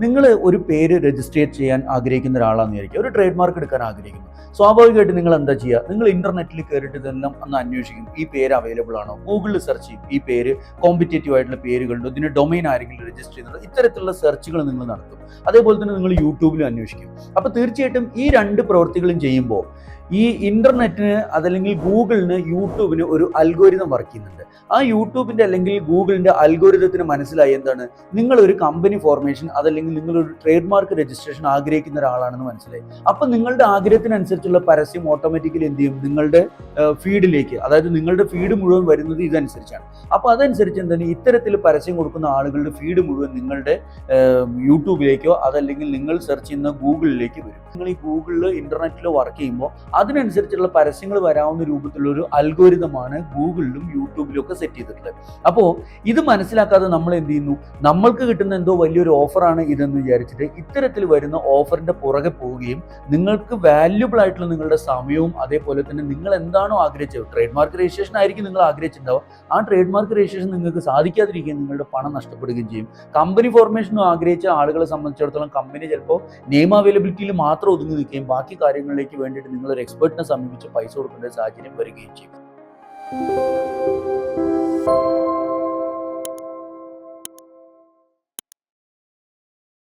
നിങ്ങൾ ഒരു പേര് രജിസ്ട്രേറ്റ് ചെയ്യാൻ ആഗ്രഹിക്കുന്ന ഒരാളാണെന്ന് വിചാരിക്കുക. ഒരു ട്രേഡ് മാർക്ക് എടുക്കാൻ ആഗ്രഹിക്കുന്നു. സ്വാഭാവികമായിട്ട് നിങ്ങൾ എന്താ ചെയ്യുക? നിങ്ങൾ ഇന്റർനെറ്റിൽ കയറിയിട്ട് ഇതെല്ലാം ഒന്ന് അന്വേഷിക്കും. ഈ പേര് അവൈലബിൾ ആണോ? ഗൂഗിളിൽ സെർച്ച് ചെയ്യും. ഈ പേര് കോമ്പറ്റേറ്റീവ് ആയിട്ടുള്ള പേരുകളുണ്ടോ. ഇതിന് ഡൊമൈൻ ആരെങ്കിലും രജിസ്റ്റർ ചെയ്യുന്നുണ്ടോ ഇത്തരത്തിലുള്ള സെർച്ചുകൾ നിങ്ങൾ നടത്തും. അതേപോലെ തന്നെ നിങ്ങൾ യൂട്യൂബിലും അന്വേഷിക്കും. അപ്പോൾ തീർച്ചയായിട്ടും ഈ രണ്ട് പ്രവൃത്തികളും ചെയ്യുമ്പോൾ ഈ ഇന്റർനെറ്റിന് അതല്ലെങ്കിൽ ഗൂഗിളിന് യൂട്യൂബിന് ഒരു അൽഗോരിതം വർക്ക് ചെയ്യുന്നുണ്ട്. ആ യൂട്യൂബിന്റെ അല്ലെങ്കിൽ ഗൂഗിളിന്റെ അൽഗോരിതത്തിന് മനസ്സിലായി എന്താണ്? നിങ്ങൾ ഒരു കമ്പനി ഫോർമേഷൻ അതല്ലെങ്കിൽ നിങ്ങൾ ഒരു ട്രേഡ് മാർക്ക് രജിസ്ട്രേഷൻ ആഗ്രഹിക്കുന്ന ഒരാളാണെന്ന് മനസ്സിലായി. അപ്പൊ നിങ്ങളുടെ ആഗ്രഹത്തിനനുസരിച്ചുള്ള പരസ്യം ഓട്ടോമാറ്റിക്കലി എന്ത് ചെയ്യും? നിങ്ങളുടെ ഫീഡിലേക്ക് അതായത് നിങ്ങളുടെ ഫീഡ് മുഴുവൻ വരുന്നത് ഇതനുസരിച്ചാണ്. അപ്പോൾ അതനുസരിച്ച് എന്താണ്? ഇത്തരത്തിൽ പരസ്യം കൊടുക്കുന്ന ആളുകളുടെ ഫീഡ് മുഴുവൻ നിങ്ങളുടെ യൂട്യൂബിലേക്കോ അതല്ലെങ്കിൽ നിങ്ങൾ സെർച്ച് ചെയ്യുന്ന ഗൂഗിളിലേക്ക് വരും. നിങ്ങൾ ഈ ഗൂഗിളിൽ ഇന്റർനെറ്റിലോ വർക്ക് ചെയ്യുമ്പോൾ അതിനനുസരിച്ചുള്ള പരസ്യങ്ങൾ വരാവുന്ന രൂപത്തിലുള്ള ഒരു അൽഗോരിതമാണ് ഗൂഗിളിലും യൂട്യൂബിലും ഒക്കെ സെറ്റ് ചെയ്തിട്ടുള്ളത്. അപ്പോൾ ഇത് മനസ്സിലാക്കാതെ നമ്മൾ എന്ത് ചെയ്യുന്നു? നമ്മൾക്ക് കിട്ടുന്ന എന്തോ വലിയൊരു ഓഫറാണ് ഇതെന്ന് വിചാരിച്ചിട്ട് ഇത്തരത്തിൽ വരുന്ന ഓഫറിന്റെ പുറകെ പോവുകയും നിങ്ങൾക്ക് വാല്യുബിൾ ആയിട്ടുള്ള നിങ്ങളുടെ സമയവും അതേപോലെ തന്നെ നിങ്ങൾ എന്താണോ ആഗ്രഹിച്ചത് ട്രേഡ് മാർക്ക് രജിസ്ട്രേഷൻ ആയിരിക്കും നിങ്ങൾ ആഗ്രഹിച്ചിട്ടുണ്ടാവുക. ആ ട്രേഡ് മാർക്ക് രജിസ്ട്രേഷൻ നിങ്ങൾക്ക് സാധിക്കാതിരിക്കുകയും നിങ്ങളുടെ പണം നഷ്ടപ്പെടുകയും ചെയ്യും. കമ്പനി ഫോർമേഷനും ആഗ്രഹിച്ച ആളുകളെ സംബന്ധിച്ചിടത്തോളം കമ്പനി ചിലപ്പോൾ നെയിം അവൈലബിലിറ്റിയിൽ മാത്രം ഒതുങ്ങി നിൽക്കുകയും ബാക്കി കാര്യങ്ങളിലേക്ക് വേണ്ടിയിട്ട് നിങ്ങൾ ഒരു എക്സ്പെർട്ടിനെ സമീപിച്ച് പൈസ കൊടുക്കേണ്ട സാഹചര്യം വരികയും ചെയ്യും.